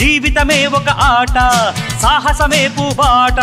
జీవితమే ఒక ఆట సాహసమే పూబాట